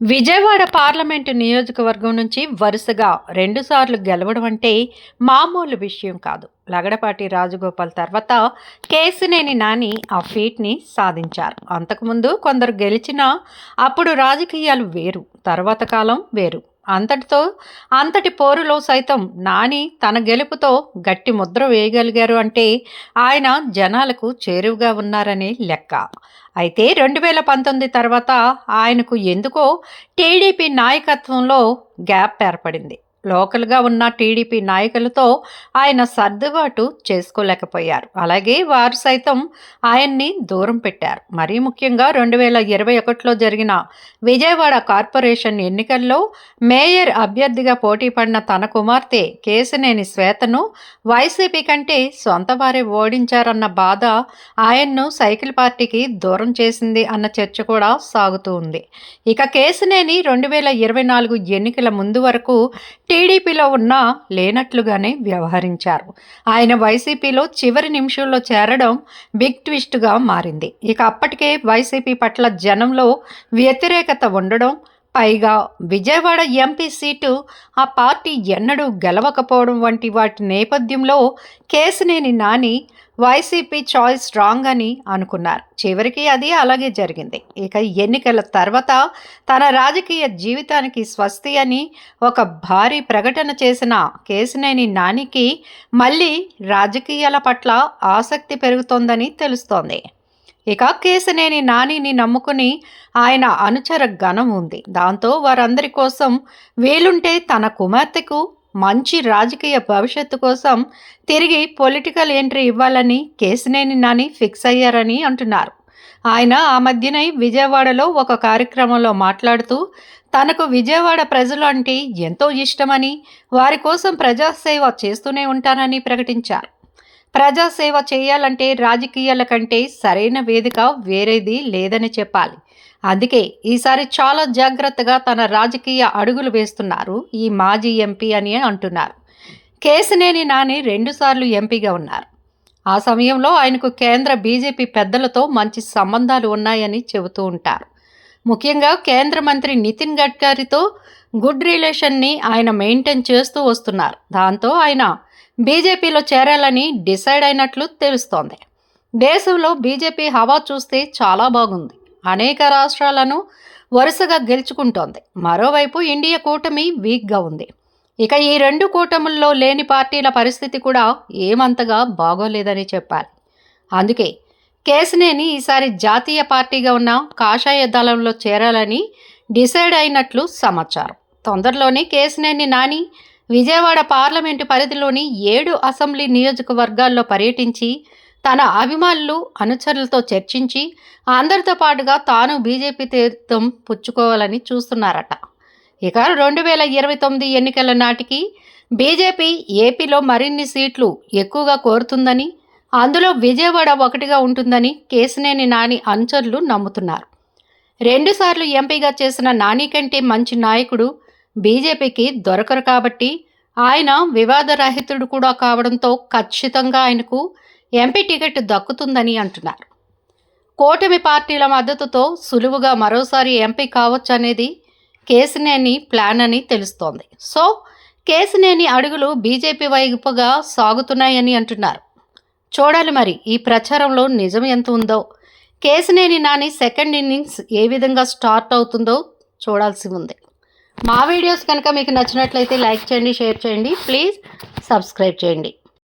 Vijayawada parliament నియోజకవర్గం నుంచి వరుసగా రెండుసార్లు గెలవడం అంటే మామూలు విషయం కాదు. లగడపాటి రాజగోపాల్ తర్వాత కేసినేని నాని ఆ ఫీట్ని సాధించారు. అంతకుముందు కొందరు గెలిచినా అప్పుడు రాజకీయాలు వేరు తర్వాత కాలం వేరు. అంతటితో అంతటి పోరులో సైతం నాని తన గెలుపుతో గట్టి ముద్ర వేయగలిగారు అంటే ఆయన జనాలకు చేరువుగా ఉన్నారనే లెక్క. అయితే రెండు వేల పంతొమ్మిది తర్వాత ఆయనకు ఎందుకో టీడీపీ నాయకత్వంలో గ్యాప్ ఏర్పడింది. లోకల్గా ఉన్న టీడీపీ నాయకులతో ఆయన సర్దుబాటు చేసుకోలేకపోయారు. అలాగే వారు సైతం ఆయన్ని దూరం పెట్టారు. మరీ ముఖ్యంగా రెండు వేల ఇరవై ఒకటిలో జరిగిన విజయవాడ కార్పొరేషన్ ఎన్నికల్లో మేయర్ అభ్యర్థిగా పోటీ పడిన తన కుమార్తె కేసినేని శ్వేతను వైసీపీ కంటే సొంత వారే ఓడించారన్న బాధ ఆయన్ను సైకిల్ పార్టీకి దూరం చేసింది అన్న చర్చ కూడా సాగుతూ ఉంది. ఇక కేసినేని రెండు వేల ఇరవై నాలుగు ఎన్నికల ముందు వరకు టీడీపీలో ఉన్న లేనట్లుగానే వ్యవహరించారు. ఆయన వైసీపీలో చివరి నిమిషంలో చేరడం బిగ్ ట్విస్ట్గా మారింది. ఇక అప్పటికే వైసీపీ పట్ల జనంలో వ్యతిరేకత ఉండడం పైగా విజయవాడ ఎంపీ సీటు ఆ పార్టీ ఎన్నడూ గెలవకపోవడం వంటి వాటి నేపథ్యంలో Kesineni Nani YCP choice wrong అని అనుకున్నారు. చివరికి అది అలాగే జరిగింది. ఇక ఎన్నికల తర్వాత తన రాజకీయ జీవితానికి స్వస్తి అని ఒక భారీ ప్రకటన చేసిన కేసినేని నానికి మళ్ళీ రాజకీయాల పట్ల ఆసక్తి పెరుగుతోందని తెలుస్తోంది. ఇక కేసినేని నానిని నమ్ముకుని ఆయన అనుచర గణం ఉంది. దాంతో వారందరి కోసం వీలుంటే తన కుమార్తెకు మంచి రాజకీయ భవిష్యత్తు కోసం తిరిగి పొలిటికల్ ఎంట్రీ ఇవ్వాలని కేసినేని నాని ఫిక్స్ అయ్యారని అంటున్నారు. ఆయన ఆ మధ్యనే విజయవాడలో ఒక కార్యక్రమంలో మాట్లాడుతూ తనకు విజయవాడ ప్రజలు అంటే ఎంతో ఇష్టమని వారి కోసం ప్రజాసేవ చేస్తూనే ఉంటానని ప్రకటించారు. ప్రజాసేవ చేయాలంటే రాజకీయాల కంటే సరైన వేదిక వేరేది లేదని చెప్పాలి. అందుకే ఈసారి చాలా జాగ్రత్తగా తన రాజకీయ అడుగులు వేస్తున్నారు ఈ మాజీ ఎంపీ అని అంటున్నారు. కేసినేని నాని రెండుసార్లు ఎంపీగా ఉన్నారు. ఆ సమయంలో ఆయనకు కేంద్ర బీజేపీ పెద్దలతో మంచి సంబంధాలు ఉన్నాయని చెబుతూ ఉంటారు. ముఖ్యంగా కేంద్ర మంత్రి నితిన్ గడ్కరీతో గుడ్ రిలేషన్ని ఆయన మెయింటైన్ చేస్తూ వస్తున్నారు. దాంతో ఆయన బీజేపీలో చేరాలని డిసైడ్ అయినట్లు తెలుస్తోంది. దేశంలో బీజేపీ హవా చూస్తే చాలా బాగుంది. అనేక రాష్ట్రాలను వరుసగా గెలుచుకుంటోంది. మరోవైపు ఇండియా కూటమి వీక్గా ఉంది. ఇక ఈ రెండు కూటముల్లో లేని పార్టీల పరిస్థితి కూడా ఏమంతగా బాగోలేదని చెప్పాలి. అందుకే కేసినేని ఈసారి జాతీయ పార్టీగా ఉన్న కాషాయ దళంలో చేరాలని డిసైడ్ అయినట్లు సమాచారం. తొందరలోనే కేసినేని నాని విజయవాడ పార్లమెంటు పరిధిలోని ఏడు అసెంబ్లీ నియోజకవర్గాల్లో పర్యటించి తన అభిమానులు అనుచరులతో చర్చించి అందరితో పాటుగా తాను బీజేపీ తీర్థం పుచ్చుకోవాలని చూస్తున్నారట. ఇక రెండు వేల ఇరవై తొమ్మిది ఎన్నికల నాటికి బీజేపీ ఏపీలో మరిన్ని సీట్లు ఎక్కువగా కోరుతుందని అందులో విజయవాడ ఒకటిగా ఉంటుందని కేసినేని నాని అనుచరులు నమ్ముతున్నారు. రెండుసార్లు ఎంపీగా చేసిన నాని కంటే మంచి నాయకుడు బీజేపీకి దొరకరు కాబట్టి ఆయన వివాదరహితుడు కూడా కావడంతో ఖచ్చితంగా ఆయనకు ఎంపీ టికెట్ దక్కుతుందని అంటున్నారు. కూటమి పార్టీల మద్దతుతో సులువుగా మరోసారి ఎంపీ కావచ్చు అనేది కేసినేని ప్లాన్ అని తెలుస్తోంది. సో కేసినేని అడుగులు బీజేపీ వైపుగా సాగుతున్నాయని అంటున్నారు. చూడాలి మరి ఈ ప్రచారంలో నిజం ఎంత ఉందో. కేసినేని నాని సెకండ్ ఇన్నింగ్స్ ఏ విధంగా స్టార్ట్ అవుతుందో చూడాల్సి ఉంది. మా వీడియోస్ కనుక మీకు నచ్చినట్లయితే లైక్ చేయండి షేర్ చేయండి. ప్లీజ్ సబ్స్క్రైబ్ చేయండి.